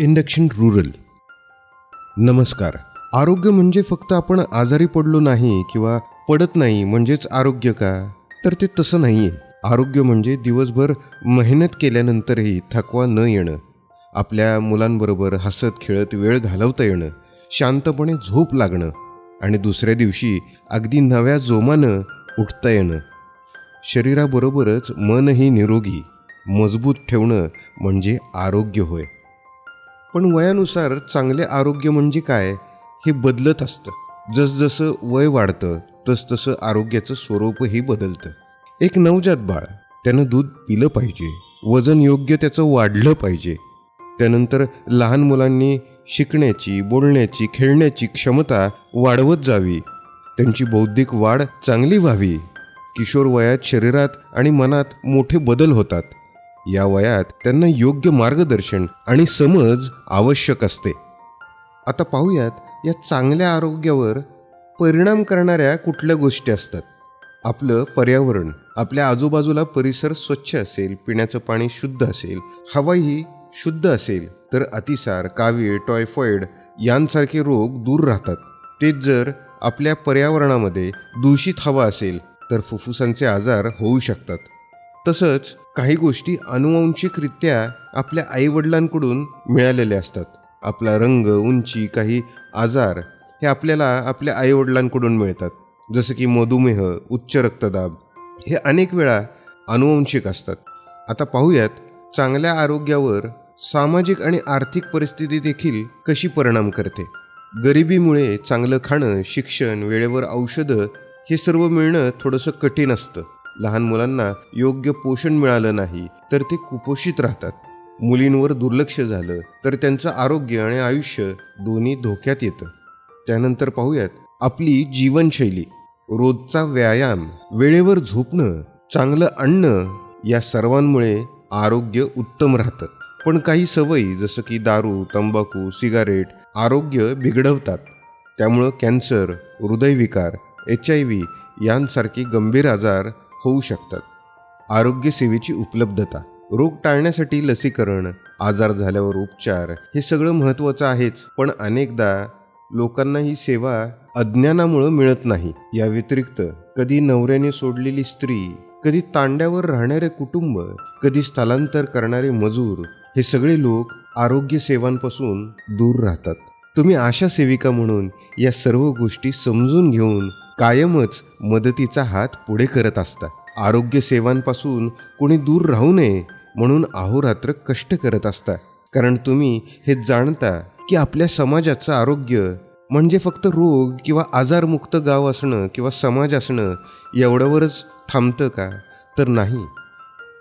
Induction rural. नमस्कार. आरोग्य म्हणजे फक्त आपण आजारी पडलो नाही किंवा पडत नाही म्हणजेच आरोग्य का? तर ते तसं नाही आहे आरोग्य म्हणजे दिवसभर मेहनत केल्यानंतरही थकवा न येणं. आपल्या मुलांबरोबर हसत खेळत वेळ घालवता येणं. शांतपणे झोप लागणं. आणि दुसऱ्या दिवशी अगदी नव्या जोमानं उठता येणं. शरीराबरोबरच मनही निरोगी मजबूत ठेवणं म्हणजे आरोग्य होय. पण वयानुसार चांगले आरोग्य म्हणजे काय हे बदलत असतं. जसजसं वय वाढतं तसतसं आरोग्याचं स्वरूपही बदलतं. एक नवजात बाळ त्यानं दूध पिलं पाहिजे वजन योग्य त्याचं वाढलं पाहिजे. त्यानंतर लहान मुलांनी शिकण्याची बोलण्याची खेळण्याची क्षमता वाढवत जावी. त्यांची बौद्धिक वाढ चांगली व्हावी. किशोर वयात शरीरात आणि मनात मोठे बदल होतात. या वयात त्यांना योग्य मार्गदर्शन आणि समज आवश्यक असते. आता पाहूयात या चांगल्या आरोग्यावर परिणाम करणाऱ्या कुठल्या गोष्टी असतात? आपलं पर्यावरण आपल्या आजूबाजूला परिसर स्वच्छ असेल पिण्याचं पाणी शुद्ध असेल हवाही शुद्ध असेल तर अतिसार कावीळ टॉयफॉइड यांसारखे रोग दूर राहतात. तेच जर आपल्या पर्यावरणामध्ये दूषित हवा असेल तर फुफ्फुसांचे आजार होऊ शकतात. तसंच काही गोष्टी अनुवांशिकरित्या आपल्या आईवडिलांकडून मिळालेल्या असतात. आपला रंग उंची काही आजार हे आपल्याला आपल्या आईवडिलांकडून मिळतात. जसं की मधुमेह उच्च रक्तदाब हे अनेक वेळा अनुवंशिक असतात. आता पाहूयात चांगल्या आरोग्यावर सामाजिक आणि आर्थिक परिस्थिती देखील कशी परिणाम करते? गरिबीमुळे चांगलं खाणं शिक्षण वेळेवर औषधं हे सर्व मिळणं थोडंसं कठीण असतं. लहान मुलांना योग्य पोषण मिळालं नाही तर ते कुपोषित राहतात. मुलींवर दुर्लक्ष झालं तर त्यांचं आरोग्य आणि आयुष्य दोन्ही धोक्यात येतं. त्यानंतर पाहूयात आपली जीवनशैली. रोजचा व्यायाम वेळेवर झोपणं चांगलं अन्न या सर्वांमुळे आरोग्य उत्तम राहतं. पण काही सवयी जसं की दारू तंबाखू सिगारेट आरोग्य बिघडवतात. त्यामुळं कॅन्सर हृदयविकार एच आय व्ही यांसारखे गंभीर आजार होऊ शकतात. आरोग्यसेवेची उपलब्धता रोग टाळण्यासाठी लसीकरण आजार झाल्यावर उपचार हे सगळं महत्त्वाचं आहेच. पण अनेकदा लोकांना ही सेवा अज्ञानामुळं मिळत नाही. या व्यतिरिक्त कधी नवऱ्याने सोडलेली स्त्री कधी तांड्यावर राहणारे कुटुंब कधी स्थलांतर करणारे मजूर हे सगळे लोक आरोग्य सेवांपासून दूर राहतात. तुम्ही आशा सेविका म्हणून या सर्व गोष्टी समजून घेऊन कायमच मदतीचा हात पुढे करत असता आरोग्य सेवांपासून कोणी दूर राहू नये म्हणून अहोरात्र कष्ट करत असता कारण तुम्ही हे जाणता की आपल्या समाजाचं आरोग्य म्हणजे फक्त रोग किंवा आजारमुक्त गाव असणं किंवा समाज असणं एवढ्यावरच थांबतं का? तर नाही.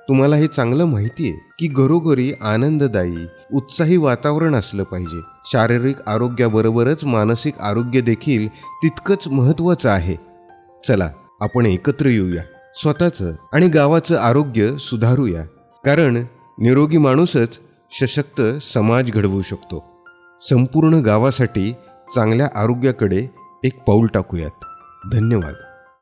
तुम्हाला हे चांगलं माहिती आहे की घरोघरी आनंददायी उत्साही वातावरण असलं पाहिजे. शारीरिक आरोग्याबरोबरच मानसिक आरोग्य देखील तितकंच महत्त्वाचं आहे. चला आपण एकत्र येऊया. स्वतःचं आणि गावाचं आरोग्य सुधारूया. कारण निरोगी माणूसच सशक्त समाज घडवू शकतो. संपूर्ण गावासाठी चांगल्या आरोग्याकडे एक पाऊल टाकूयात. धन्यवाद.